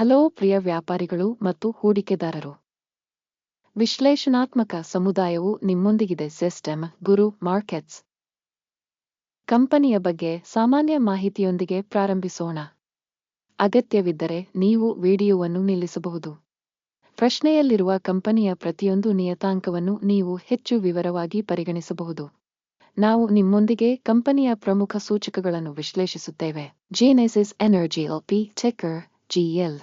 Hello ಪ್ರಿಯ ವ್ಯಾಪಾರಿಗಳು ಮತ್ತು ಹೂಡಿಕೆದಾರರು. ವಿಶ್ಲೇಷಣಾತ್ಮಕ ಸಮುದಾಯವು ನಿಮ್ಮೊಂದಿಗಿದೆ ಸಿಸ್ಟಮ್ ಗುರು ಮಾರ್ಕೆಟ್ಸ್. ಕಂಪನಿಯ ಬಗ್ಗೆ ಸಾಮಾನ್ಯ ಮಾಹಿತಿಯೊಂದಿಗೆ ಪ್ರಾರಂಭಿಸೋಣ. ಅಗತ್ಯವಿದ್ದರೆ ನೀವು ವಿಡಿಯೋವನ್ನು ನಿಲ್ಲಿಸಬಹುದು. ಪ್ರಶ್ನೆಯಲ್ಲಿರುವ ಕಂಪನಿಯ ಪ್ರತಿಯೊಂದು ನಿಯತಾಂಕವನ್ನು ನೀವು ಹೆಚ್ಚು ವಿವರವಾಗಿ ಪರಿಗಣಿಸಬಹುದು. ನಾವು ನಿಮ್ಮೊಂದಿಗೆ ಕಂಪನಿಯ ಪ್ರಮುಖ ಸೂಚಕಗಳನ್ನು ವಿಶ್ಲೇಷಿಸುತ್ತೇವೆ. Genesis Energy LP ticker GEL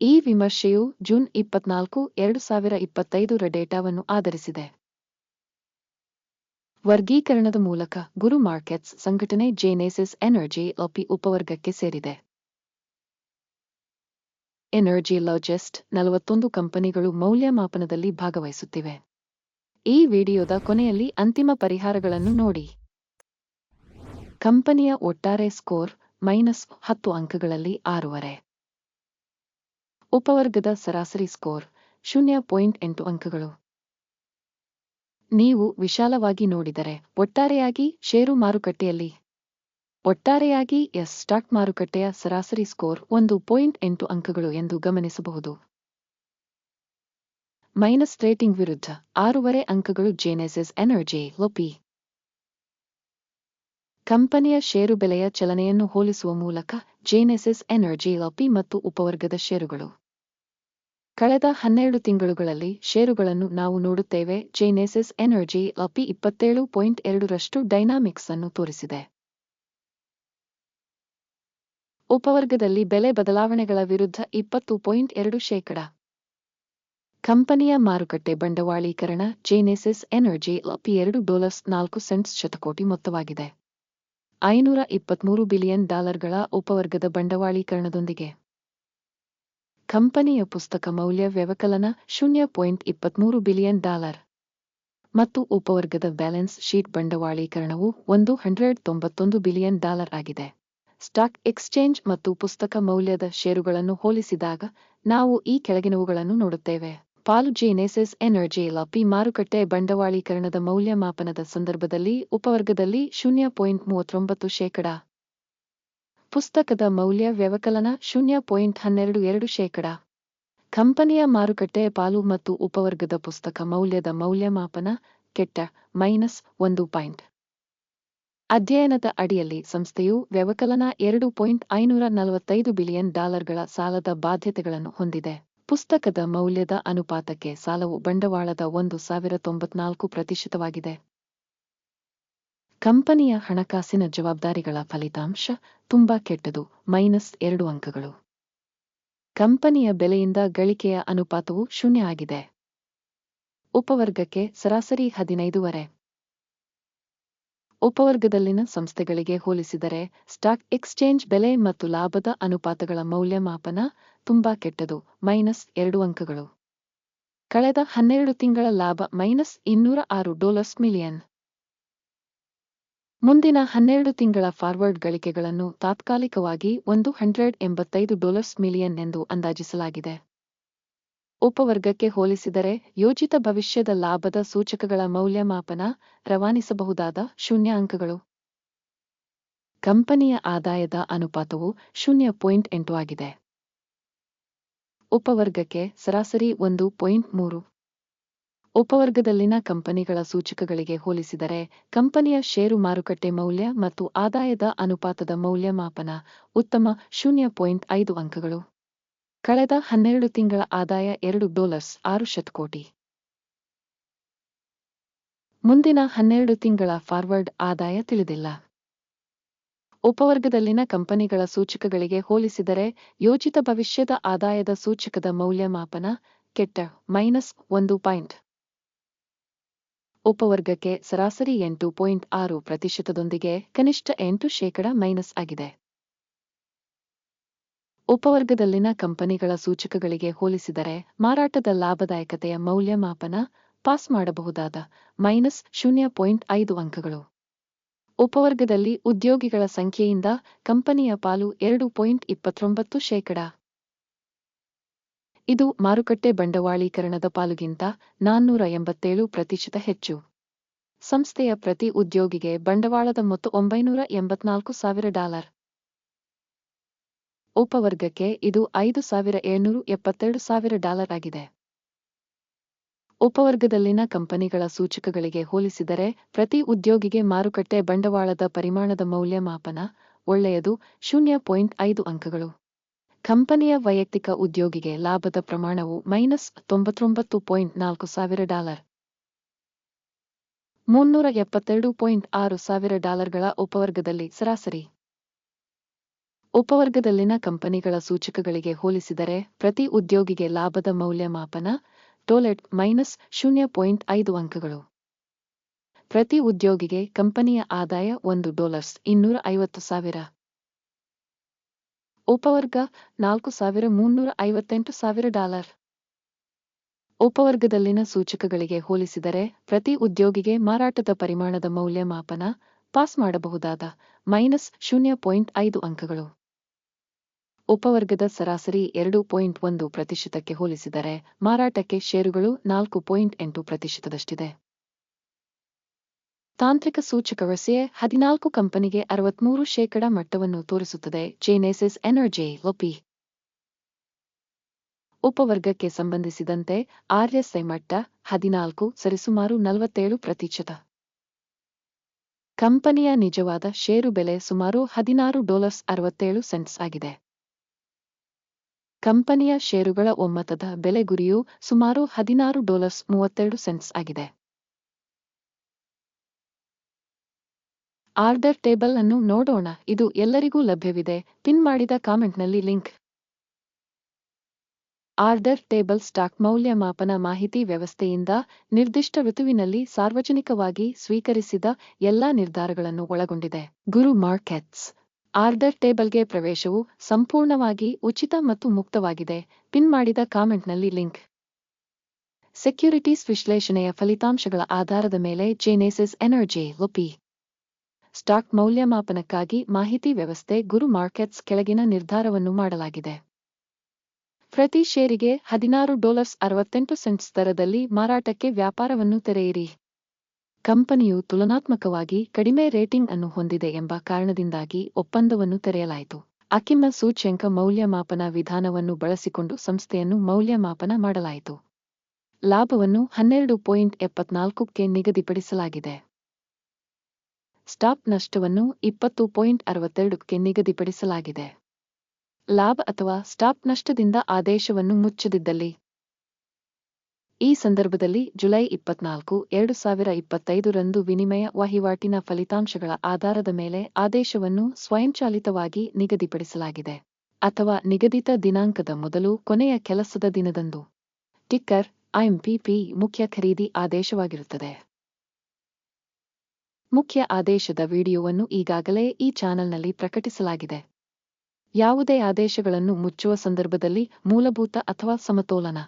ಈ ವಿಮರ್ಶೆಯು ಜೂನ್ ಇಪ್ಪತ್ನಾಲ್ಕು, ಎರಡು ಸಾವಿರ ಇಪ್ಪತ್ತೈದರ ಡೇಟಾವನ್ನು ಆಧರಿಸಿದೆ. ವರ್ಗೀಕರಣದ ಮೂಲಕ ಗುರು ಮಾರ್ಕೆಟ್ಸ್ ಸಂಘಟನೆ ಜೇನೇಸಿಸ್ ಎನರ್ಜಿ ಒಪಿ ಉಪವರ್ಗಕ್ಕೆ ಸೇರಿದೆ. ಎನರ್ಜಿ ಲಾಜೆಸ್ಟ್ ನಲವತ್ತೊಂದು ಕಂಪನಿಗಳು ಮೌಲ್ಯಮಾಪನದಲ್ಲಿ ಭಾಗವಹಿಸುತ್ತಿವೆ. ಈ ವಿಡಿಯೋದ ಕೊನೆಯಲ್ಲಿ ಅಂತಿಮ ಪರಿಹಾರಗಳನ್ನು ನೋಡಿ. ಕಂಪನಿಯ ಒಟ್ಟಾರೆ ಸ್ಕೋರ್ ಮೈನಸ್ ಹತ್ತು ಅಂಕಗಳಲ್ಲಿ ಆರೂವರೆ. ಉಪವರ್ಗದ ಸರಾಸರಿ ಸ್ಕೋರ್, ಶೂನ್ಯ ಪಾಯಿಂಟ್ ಎಂಟು ಅಂಕಗಳು. ನೀವು ವಿಶಾಲವಾಗಿ ನೋಡಿದರೆ ಒಟ್ಟಾರೆಯಾಗಿ ಷೇರು ಮಾರುಕಟ್ಟೆಯಲ್ಲಿ. ಒಟ್ಟಾರೆಯಾಗಿ ಎಸ್ ಸ್ಟಾಕ್ ಮಾರುಕಟ್ಟೆಯ ಸರಾಸರಿ ಸ್ಕೋರ್ ಒಂದು ಪಾಯಿಂಟ್ ಎಂಟು ಅಂಕಗಳು ಎಂದು ಗಮನಿಸಬಹುದು. ಮೈನಸ್ ರೇಟಿಂಗ್ ವಿರುದ್ಧ ಆರೂವರೆ ಅಂಕಗಳು ಜೆನೆಸಿಸ್ ಎನರ್ಜಿ ಲೊಪಿ ಕಂಪನಿಯ ಷೇರು ಬೆಲೆಯ ಚಲನೆಯನ್ನು ಹೋಲಿಸುವ ಮೂಲಕ ಜೆನೆಸಿಸ್ ಎನರ್ಜಿ ಲಾಪಿ ಮತ್ತು ಉಪವರ್ಗದ ಷೇರುಗಳು. ಕಳೆದ ಹನ್ನೆರಡು ತಿಂಗಳುಗಳಲ್ಲಿ ಷೇರುಗಳನ್ನು ನಾವು ನೋಡುತ್ತೇವೆ ಜೆನೆಸಿಸ್ ಎನರ್ಜಿ ಲಾಪಿ ಇಪ್ಪತ್ತೇಳು ಪಾಯಿಂಟ್ ಎರಡರಷ್ಟು ಡೈನಾಮಿಕ್ಸ್ ಅನ್ನು ತೋರಿಸಿದೆ. ಉಪವರ್ಗದಲ್ಲಿ ಬೆಲೆ ಬದಲಾವಣೆಗಳ ವಿರುದ್ಧ ಇಪ್ಪತ್ತು ಪಾಯಿಂಟ್ ಎರಡು ಶೇಕಡ. ಕಂಪನಿಯ ಮಾರುಕಟ್ಟೆ ಬಂಡವಾಳೀಕರಣ ಜೆನೆಸಿಸ್ ಎನರ್ಜಿ ಲಾಪಿ ಎರಡು ಡಾಲರ್ಸ್ ನಾಲ್ಕು ಸೆಂಟ್ಸ್ ಶತಕೋಟಿ ಮೊತ್ತವಾಗಿದೆ. ಐನೂರ ಇಪ್ಪತ್ಮೂರು ಬಿಲಿಯನ್ ಡಾಲರ್ಗಳ ಉಪವರ್ಗದ ಬಂಡವಾಳೀಕರಣದೊಂದಿಗೆ. ಕಂಪನಿಯ ಪುಸ್ತಕ ಮೌಲ್ಯ ವ್ಯವಕಲನ ಶೂನ್ಯ ಪಾಯಿಂಟ್ ಇಪ್ಪತ್ಮೂರು ಬಿಲಿಯನ್ ಡಾಲರ್. ಮತ್ತು ಉಪವರ್ಗದ ಬ್ಯಾಲೆನ್ಸ್ ಶೀಟ್ ಬಂಡವಾಳೀಕರಣವು ಒಂದು ಹಂಡ್ರೆಡ್ ತೊಂಬತ್ತೊಂದು ಬಿಲಿಯನ್ ಡಾಲರ್ ಆಗಿದೆ. ಸ್ಟಾಕ್ ಎಕ್ಸ್ಚೇಂಜ್ ಮತ್ತು ಪುಸ್ತಕ ಮೌಲ್ಯದ ಷೇರುಗಳನ್ನು ಹೋಲಿಸಿದಾಗ ನಾವು ಈ ಕೆಳಗಿನವುಗಳನ್ನು ನೋಡುತ್ತೇವೆ. ಪಾಲು ಜೆನೆಸಿಸ್ ಎನರ್ಜಿ ಲಾಪಿ ಮಾರುಕಟ್ಟೆ ಬಂಡವಾಳೀಕರಣದ ಮೌಲ್ಯಮಾಪನದ ಸಂದರ್ಭದಲ್ಲಿ ಉಪವರ್ಗದಲ್ಲಿ ಶೂನ್ಯ ಪಾಯಿಂಟ್ ಮೂವತ್ತೊಂಬತ್ತು ಶೇಕಡ. ಪುಸ್ತಕದ ಮೌಲ್ಯ ವ್ಯವಕಲನ ಶೂನ್ಯ ಪಾಯಿಂಟ್ ಹನ್ನೆರಡು ಎರಡು ಶೇಕಡ. ಕಂಪನಿಯ ಮಾರುಕಟ್ಟೆ ಪಾಲು ಮತ್ತು ಉಪವರ್ಗದ ಪುಸ್ತಕ ಮೌಲ್ಯದ ಮೌಲ್ಯಮಾಪನ ಕೆಟ್ಟ ಮೈನಸ್ ಒಂದು ಪಾಯಿಂಟ್. ಅಧ್ಯಯನದ ಅಡಿಯಲ್ಲಿ ಸಂಸ್ಥೆಯು ವ್ಯವಕಲನ ಎರಡು ಪಾಯಿಂಟ್ ಐನೂರ ನಲವತ್ತೈದು ಬಿಲಿಯನ್ ಡಾಲರ್ಗಳ ಸಾಲದ ಬಾಧ್ಯತೆಗಳನ್ನು ಹೊಂದಿದೆ. ಪುಸ್ತಕದ ಮೌಲ್ಯದ ಅನುಪಾತಕ್ಕೆ ಸಾಲವು ಬಂಡವಾಳದ ಒಂದು ಸಾವಿರ ತೊಂಬತ್ನಾಲ್ಕು ಪ್ರತಿಶತವಾಗಿದೆ. ಕಂಪನಿಯ ಹಣಕಾಸಿನ ಜವಾಬ್ದಾರಿಗಳ ಫಲಿತಾಂಶ ತುಂಬಾ ಕೆಟ್ಟದು, ಮೈನಸ್ ಎರಡು ಅಂಕಗಳು. ಕಂಪನಿಯ ಬೆಲೆಯಿಂದ ಗಳಿಕೆಯ ಅನುಪಾತವು ಶೂನ್ಯ ಆಗಿದೆ. ಉಪವರ್ಗಕ್ಕೆ ಸರಾಸರಿ ಹದಿನೈದುವರೆ. ಉಪವರ್ಗದಲ್ಲಿನ ಸಂಸ್ಥೆಗಳಿಗೆ ಹೋಲಿಸಿದರೆ ಸ್ಟಾಕ್ ಎಕ್ಸ್ಚೇಂಜ್ ಬೆಲೆ ಮತ್ತು ಲಾಭದ ಅನುಪಾತಗಳ ಮೌಲ್ಯಮಾಪನ ತುಂಬಾ ಕೆಟ್ಟದು, ಮೈನಸ್ ಎರಡು ಅಂಕಗಳು. ಕಳೆದ ಹನ್ನೆರಡು ತಿಂಗಳ ಲಾಭ ಮೈನಸ್ ಇನ್ನೂರ ಆರು ಡಾಲರ್ಸ್ ಮಿಲಿಯನ್. ಮುಂದಿನ ಹನ್ನೆರಡು ತಿಂಗಳ ಫಾರ್ವರ್ಡ್ ಗಳಿಕೆಗಳನ್ನು ತಾತ್ಕಾಲಿಕವಾಗಿ ಒಂದು ಹಂಡ್ರೆಡ್ ಎಂಬತ್ತೈದು ಡಾಲರ್ಸ್ ಮಿಲಿಯನ್ ಎಂದು ಅಂದಾಜಿಸಲಾಗಿದೆ. ಉಪವರ್ಗಕ್ಕೆ ಹೋಲಿಸಿದರೆ ಯೋಜಿತ ಭವಿಷ್ಯದ ಲಾಭದ ಸೂಚಕಗಳ ಮೌಲ್ಯಮಾಪನ ರವಾನಿಸಬಹುದಾದ ಶೂನ್ಯ ಅಂಕಗಳು. ಕಂಪನಿಯ ಆದಾಯದ ಅನುಪಾತವು ಶೂನ್ಯ ಪಾಯಿಂಟ್ ಎಂಟು ಆಗಿದೆ. ಉಪವರ್ಗಕ್ಕೆ ಸರಾಸರಿ ಒಂದು ಪಾಯಿಂಟ್ ಮೂರು. ಉಪವರ್ಗದಲ್ಲಿನ ಕಂಪನಿಗಳ ಸೂಚಕಗಳಿಗೆ ಹೋಲಿಸಿದರೆ ಕಂಪನಿಯ ಷೇರು ಮಾರುಕಟ್ಟೆ ಮೌಲ್ಯ ಮತ್ತು ಆದಾಯದ ಅನುಪಾತದ ಮೌಲ್ಯಮಾಪನ ಉತ್ತಮ ಶೂನ್ಯ ಪಾಯಿಂಟ್ ಐದು ಅಂಕಗಳು. ಕಳೆದ ಹನ್ನೆರಡು ತಿಂಗಳ ಆದಾಯ ಎರಡು ಡಾಲರ್ಸ್ ಆರು ಶತಕೋಟಿ. ಮುಂದಿನ ಹನ್ನೆರಡು ತಿಂಗಳ ಫಾರ್ವರ್ಡ್ ಆದಾಯ ತಿಳಿದಿಲ್ಲ. ಉಪವರ್ಗದಲ್ಲಿನ ಕಂಪನಿಗಳ ಸೂಚಕಗಳಿಗೆ ಹೋಲಿಸಿದರೆ ಯೋಜಿತ ಭವಿಷ್ಯದ ಆದಾಯದ ಸೂಚಕದ ಮೌಲ್ಯಮಾಪನ ಕೆಟ್ಟ, ಮೈನಸ್ ಒಂದು ಪಾಯಿಂಟ್. ಉಪವರ್ಗಕ್ಕೆ ಸರಾಸರಿ ಎಂಟು ಪಾಯಿಂಟ್ ಆರು ಪ್ರತಿಶತದೊಂದಿಗೆ ಕನಿಷ್ಠ ಎಂಟು ಶೇಕಡ ಮೈನಸ್ ಆಗಿದೆ. ಉಪವರ್ಗದಲ್ಲಿನ ಕಂಪನಿಗಳ ಸೂಚಕಗಳಿಗೆ ಹೋಲಿಸಿದರೆ ಮಾರಾಟದ ಲಾಭದಾಯಕತೆಯ ಮೌಲ್ಯಮಾಪನ ಪಾಸ್ ಮಾಡಬಹುದಾದ ಮೈನಸ್ ಶೂನ್ಯ ಪಾಯಿಂಟ್ ಐದು ಅಂಕಗಳು. ಉಪವರ್ಗದಲ್ಲಿ ಉದ್ಯೋಗಿಗಳ ಸಂಖ್ಯೆಯಿಂದ ಕಂಪನಿಯ ಪಾಲು ಎರಡು ಪಾಯಿಂಟ್ ಇಪ್ಪತ್ತೊಂಬತ್ತು ಶೇಕಡ. ಇದು ಮಾರುಕಟ್ಟೆ ಬಂಡವಾಳೀಕರಣದ ಪಾಲುಗಿಂತ ನಾನ್ನೂರ ಎಂಬತ್ತೇಳು ಪ್ರತಿಶತ ಹೆಚ್ಚು. ಸಂಸ್ಥೆಯ ಪ್ರತಿ ಉದ್ಯೋಗಿಗೆ ಬಂಡವಾಳದ ಮೊತ್ತ ಒಂಬೈನೂರ ಎಂಬತ್ನಾಲ್ಕು ಸಾವಿರ ಡಾಲರ್. ಉಪವರ್ಗಕ್ಕೆ ಇದು ಐದು ಸಾವಿರ ಏಳ್ನೂರು ಎಪ್ಪತ್ತೆರಡು ಸಾವಿರ ಡಾಲರ್ ಆಗಿದೆ. ಉಪವರ್ಗದಲ್ಲಿನ ಕಂಪನಿಗಳ ಸೂಚಕಗಳಿಗೆ ಹೋಲಿಸಿದರೆ, ಪ್ರತಿ ಉದ್ಯೋಗಿಗೆ ಮಾರುಕಟ್ಟೆ ಬಂಡವಾಳದ ಪರಿಮಾಣದ ಮೌಲ್ಯಮಾಪನ ಒಳ್ಳೆಯದು, ಶೂನ್ಯ ಪಾಯಿಂಟ್ ಐದು ಅಂಕಗಳು. ಕಂಪನಿಯ ವೈಯಕ್ತಿಕ ಉದ್ಯೋಗಿಗೆ ಲಾಭದ ಪ್ರಮಾಣವು ಮೈನಸ್ ತೊಂಬತ್ತೊಂಬತ್ತು ಪಾಯಿಂಟ್ ನಾಲ್ಕು ಸಾವಿರ ಡಾಲರ್. ಮುನ್ನೂರ ಎಪ್ಪತ್ತೆರಡು ಪಾಯಿಂಟ್ ಆರು ಸಾವಿರ ಡಾಲರ್ಗಳ ಉಪವರ್ಗದಲ್ಲಿ ಸರಾಸರಿ. ಉಪವರ್ಗದಲ್ಲಿನ ಕಂಪನಿಗಳ ಸೂಚಕಗಳಿಗೆ ಹೋಲಿಸಿದರೆ, ಪ್ರತಿ ಉದ್ಯೋಗಿಗೆ ಲಾಭದ ಮೌಲ್ಯಮಾಪನ ಟೋಲೆಟ್ ಮೈನಸ್ ಶೂನ್ಯ ಪಾಯಿಂಟ್ ಐದು ಅಂಕಗಳು. ಪ್ರತಿ ಉದ್ಯೋಗಿಗೆ ಕಂಪನಿಯ ಆದಾಯ ಒಂದು ಡಾಲರ್ಸ್ ಇನ್ನೂರ ಐವತ್ತು ಸಾವಿರ. ಉಪವರ್ಗ ನಾಲ್ಕು ಸಾವಿರ ಮುನ್ನೂರ ಐವತ್ತೆಂಟು ಸಾವಿರ ಡಾಲರ್. ಉಪವರ್ಗದಲ್ಲಿನ ಸೂಚಕಗಳಿಗೆ ಹೋಲಿಸಿದರೆ ಪ್ರತಿ ಉದ್ಯೋಗಿಗೆ ಮಾರಾಟದ ಪರಿಮಾಣದ ಮೌಲ್ಯಮಾಪನ ಪಾಸ್ ಮಾಡಬಹುದಾದ ಮೈನಸ್ ಶೂನ್ಯ ಪಾಯಿಂಟ್ ಐದು ಅಂಕಗಳು. ಉಪವರ್ಗದ ಸರಾಸರಿ ಎರಡು ಪಾಯಿಂಟ್ ಒಂದು ಪ್ರತಿಶತಕ್ಕೆ ಹೋಲಿಸಿದರೆ ಮಾರಾಟಕ್ಕೆ ಷೇರುಗಳು ನಾಲ್ಕು ಪಾಯಿಂಟ್ ಎಂಟು ಪ್ರತಿಶತದಷ್ಟಿದೆ. ತಾಂತ್ರಿಕ ಸೂಚಕ ರಸಿಯೆ ಹದಿನಾಲ್ಕು ಕಂಪನಿಗೆ ಅರವತ್ಮೂರು ಶೇಕಡ ಮಟ್ಟವನ್ನು ತೋರಿಸುತ್ತದೆ ಚೇನೆಸಿಸ್ ಎನರ್ಜಿ ಲೊಪಿ ಉಪವರ್ಗಕ್ಕೆ ಸಂಬಂಧಿಸಿದಂತೆ ಆರ್ಎಸ್ಐ ಮಟ್ಟ ಹದಿನಾಲ್ಕು ಸರಿಸುಮಾರು ನಲವತ್ತೇಳು ಪ್ರತಿಶತ. ಕಂಪನಿಯ ನಿಜವಾದ ಷೇರು ಬೆಲೆ ಸುಮಾರು ಹದಿನಾರು ಡಾಲರ್ಸ್ ಅರವತ್ತೇಳು ಸೆಂಟ್ಸ್ ಆಗಿದೆ. ಕಂಪನಿಯ ಷೇರುಗಳ ಒಮ್ಮತದ ಬೆಲೆ ಗುರಿಯು ಸುಮಾರು ಹದಿನಾರು ಡಾಲರ್ಸ್ ಮೂವತ್ತೆರಡು ಸೆಂಟ್ಸ್ ಆಗಿದೆ. ಆರ್ಡರ್ ಟೇಬಲ್ ಅನ್ನು ನೋಡೋಣ, ಇದು ಎಲ್ಲರಿಗೂ ಲಭ್ಯವಿದೆ, ಪಿನ್ ಮಾಡಿದ ಕಾಮೆಂಟ್ನಲ್ಲಿ ಲಿಂಕ್. ಆರ್ಡರ್ ಟೇಬಲ್ ಸ್ಟಾಕ್ ಮೌಲ್ಯಮಾಪನ ಮಾಹಿತಿ ವ್ಯವಸ್ಥೆಯಿಂದ ನಿರ್ದಿಷ್ಟ ಋತುವಿನಲ್ಲಿ ಸಾರ್ವಜನಿಕವಾಗಿ ಸ್ವೀಕರಿಸಿದ ಎಲ್ಲಾ ನಿರ್ಧಾರಗಳನ್ನು ಒಳಗೊಂಡಿದೆ. ಗುರು ಮಾರ್ಕೆಟ್ಸ್. ಆರ್ಡರ್ ಟೇಬಲ್ಗೆ ಪ್ರವೇಶವು ಸಂಪೂರ್ಣವಾಗಿ ಉಚಿತ ಮತ್ತು ಮುಕ್ತವಾಗಿದೆ. ಪಿನ್ ಮಾಡಿದ ಕಾಮೆಂಟ್ನಲ್ಲಿ ಲಿಂಕ್. ಸೆಕ್ಯುರಿಟೀಸ್ ವಿಶ್ಲೇಷಣೆಯ ಫಲಿತಾಂಶಗಳ ಆಧಾರದ ಮೇಲೆ ಜೇನೆಸಿಸ್ ಎನರ್ಜಿ ಲೊಪಿ ಸ್ಟಾಕ್ ಮೌಲ್ಯಮಾಪನಕ್ಕಾಗಿ ಮಾಹಿತಿ ವ್ಯವಸ್ಥೆ ಗುರು ಮಾರ್ಕೆಟ್ಸ್ ಕೆಳಗಿನ ನಿರ್ಧಾರವನ್ನು ಮಾಡಲಾಗಿದೆ. ಪ್ರತಿ ಷೇರಿಗೆ ಹದಿನಾರು ಡಾಲರ್ಸ್ ಅರವತ್ತೆಂಟು ಸೆಂಟ್ಸ್ ದರದಲ್ಲಿ ಮಾರಾಟಕ್ಕೆ ವ್ಯಾಪಾರವನ್ನು ತೆರೆಯಿರಿ. ಕಂಪನಿಯು ತುಲನಾತ್ಮಕವಾಗಿ ಕಡಿಮೆ ರೇಟಿಂಗ್ ಅನ್ನು ಹೊಂದಿದೆ ಎಂಬ ಕಾರಣದಿಂದಾಗಿ ಒಪ್ಪಂದವನ್ನು ತೆರೆಯಲಾಯಿತು. ಅಕಿಮ ಸೂಚ್ಯಂಕ ಮೌಲ್ಯಮಾಪನ ವಿಧಾನವನ್ನು ಬಳಸಿಕೊಂಡು ಸಂಸ್ಥೆಯನ್ನು ಮೌಲ್ಯಮಾಪನ ಮಾಡಲಾಯಿತು. ಲಾಭವನ್ನು ಹನ್ನೆರಡು ಪಾಯಿಂಟ್ ಎಪ್ಪತ್ನಾಲ್ಕಕ್ಕೆ ನಿಗದಿಪಡಿಸಲಾಗಿದೆ. ಸ್ಟಾಪ್ ನಷ್ಟವನ್ನು ಇಪ್ಪತ್ತು ಪಾಯಿಂಟ್ ಅರವತ್ತೆರಡಕ್ಕೆ ನಿಗದಿಪಡಿಸಲಾಗಿದೆ. ಲಾಭ ಅಥವಾ ಸ್ಟಾಪ್ ನಷ್ಟದಿಂದ ಆದೇಶವನ್ನು ಮುಚ್ಚದಿದ್ದಲ್ಲಿ ಈ ಸಂದರ್ಭದಲ್ಲಿ ಜುಲೈ ಇಪ್ಪತ್ನಾಲ್ಕು, ಎರಡು ಸಾವಿರ ಇಪ್ಪತ್ತೈದರಂದು ವಿನಿಮಯ ವಹಿವಾಟಿನ ಫಲಿತಾಂಶಗಳ ಆಧಾರದ ಮೇಲೆ ಆದೇಶವನ್ನು ಸ್ವಯಂಚಾಲಿತವಾಗಿ ನಿಗದಿಪಡಿಸಲಾಗಿದೆ ಅಥವಾ ನಿಗದಿತ ದಿನಾಂಕದ ಮೊದಲು ಕೊನೆಯ ಕೆಲಸದ ದಿನದಂದು. ಟಿಕ್ಕರ್, ಐಎಂಪಿಪಿ ಮುಖ್ಯ ಖರೀದಿ ಆದೇಶವಾಗಿರುತ್ತದೆ. ಮುಖ್ಯ ಆದೇಶದ ವಿಡಿಯೋವನ್ನು ಈಗಾಗಲೇ ಈ ಚಾನೆಲ್ನಲ್ಲಿ ಪ್ರಕಟಿಸಲಾಗಿದೆ. ಯಾವುದೇ ಆದೇಶಗಳನ್ನು ಮುಚ್ಚುವ ಸಂದರ್ಭದಲ್ಲಿ ಮೂಲಭೂತ ಅಥವಾ ಸಮತೋಲನ.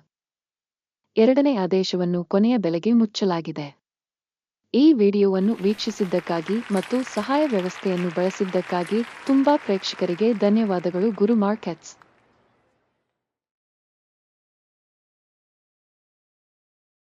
ಎರಡನೇ ಆದೇಶವನ್ನು ಕೊನೆಯ ಬೆಲೆಗೆ ಮುಚ್ಚಲಾಗಿದೆ. ಈ ವಿಡಿಯೋವನ್ನು ವೀಕ್ಷಿಸಿದ್ದಕ್ಕಾಗಿ ಮತ್ತು ಸಹಾಯ ವ್ಯವಸ್ಥೆಯನ್ನು ಬಳಸಿದ್ದಕ್ಕಾಗಿ ತುಂಬಾ ಪ್ರೇಕ್ಷಕರಿಗೆ ಧನ್ಯವಾದಗಳು ಗುರು ಮಾರ್ಕೆಟ್ಸ್